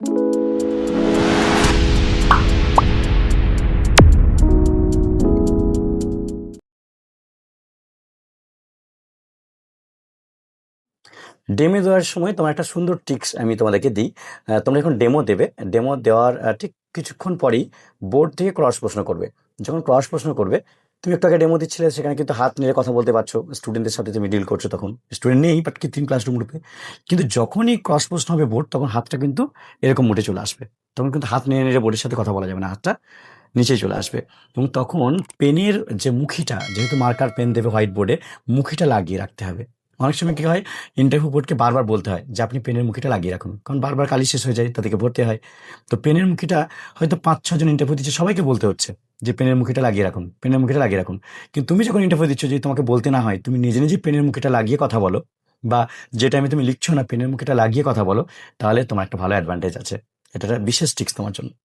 Demo দেওয়ার সময় তোমার একটা সুন্দর ট্রিক্স আমি তোমাদেরকে দিই। তোমরা এখন ডেমো দেবে। ডেমো দেওয়ার ঠিক কিছুক্ষণ পরেই বোর্ড থেকে ক্রস প্রশ্ন করবে। যখন ক্রস প্রশ্ন করবে, তুমি একটু আগে ডেমো দিচ্ছিলে, সেখানে কিন্তু হাত নিয়ে কথা বলতে পারছ। স্টুডেন্টদের সাথে তুমি ডিল করছ তখন। স্টুডেন্ট নেই বাট কি তিন ক্লাসরুম গ্রুপে কিন্তু যখনই ক্রস প্রশ্ন হবে বোর্ড তখন হাতটা কিন্তু এরকম মুটে চলে আসবে। তখন কিন্তু হাত নিয়ে নিয়ে বোর্ডের সাথে কথা বলা যাবে না, হাতটা নিচেই চলে আসবে। এবং তখন পেনের যে মুখিটা, যেহেতু মার্কার পেন দেবে হোয়াইট বোর্ডে মুখিটা লাগিয়ে রাখতে হবে। অনেক সময় কি হয় ইন্টারভিউ বোর্ডকে বারবার বলতে হয় যে আপনি পেনের মুখিটা লাগিয়ে রাখুন। কারণ বারবার কালি শেষ হয়ে যায়, তাদেরকে ভরতে হয়। তো পেনের মুখিটা হয়তো পাঁচ ছজন ইন্টারভিউ দিচ্ছে, সবাইকে বলতে হচ্ছে যে পেনের মুখিটা লাগিয়ে রাখুন, পেনের মুখিটা লাগিয়ে রাখুন। কিন্তু তুমি যখন ইন্টারভিউ দিচ্ছ যদি তোমাকে বলতে না হয়, তুমি নিজে নিজে পেনের মুখিটা লাগিয়ে কথা বলো বা যে টাইমে তুমি লিখছো না, পেনের মুখিটা লাগিয়ে কথা বলো, তাহলে তোমার একটা ভালো অ্যাডভান্টেজ আছে। এটা একটা বিশেষ টিক্স তোমার জন্য।